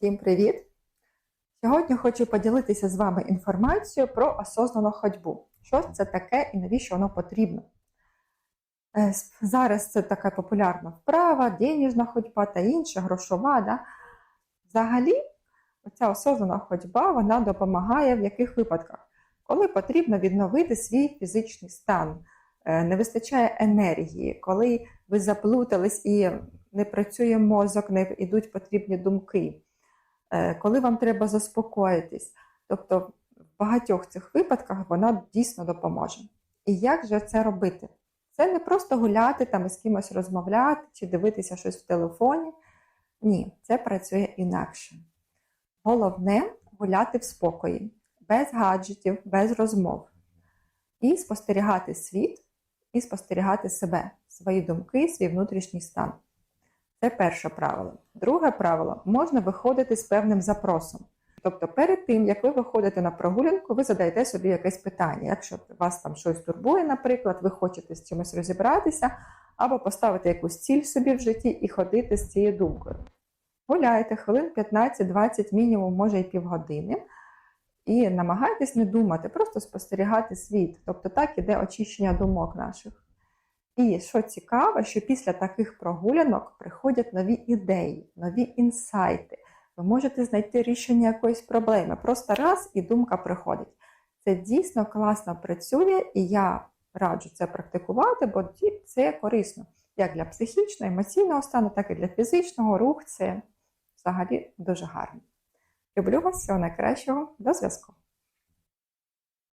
Всім привіт! Сьогодні хочу поділитися з вами інформацією про осознану ходьбу. Що це таке і навіщо воно потрібно? Е, Зараз це така популярна вправа, денежна ходьба та інша, грошова. Да? Взагалі, ця осознана ходьба вона допомагає в яких випадках? Коли потрібно відновити свій фізичний стан, е, не вистачає енергії, коли ви заплутались і не працює мозок, не йдуть потрібні думки, коли вам треба заспокоїтись. Тобто в багатьох цих випадках вона дійсно допоможе. І як же це робити? Це не просто гуляти там і з кимось розмовляти чи дивитися щось в телефоні. Ні, це працює інакше. Головне гуляти в спокої, без гаджетів, без розмов. І спостерігати світ, і спостерігати себе, свої думки, свій внутрішній стан. Це перше правило. Друге правило можна виходити з певним запросом. Тобто, перед тим, як ви виходите на прогулянку, ви задаєте собі якесь питання. Якщо вас там щось турбує, наприклад, ви хочете з чимось розібратися, або поставити якусь ціль собі в житті і ходити з цією думкою. Гуляйте хвилин 15-20, мінімум, може і півгодини, і намагайтесь не думати, просто спостерігати світ. Тобто так іде очищення думок наших. І що цікаво, що після таких прогулянок приходять нові ідеї, нові інсайти. Ви можете знайти рішення якоїсь проблеми. Просто раз і думка приходить. Це дійсно класно працює, і я раджу це практикувати, бо це корисно як для психічного, емоційного стану, так і для фізичного. Рух це взагалі дуже гарно. Люблю вас, всього найкращого, до зв'язку!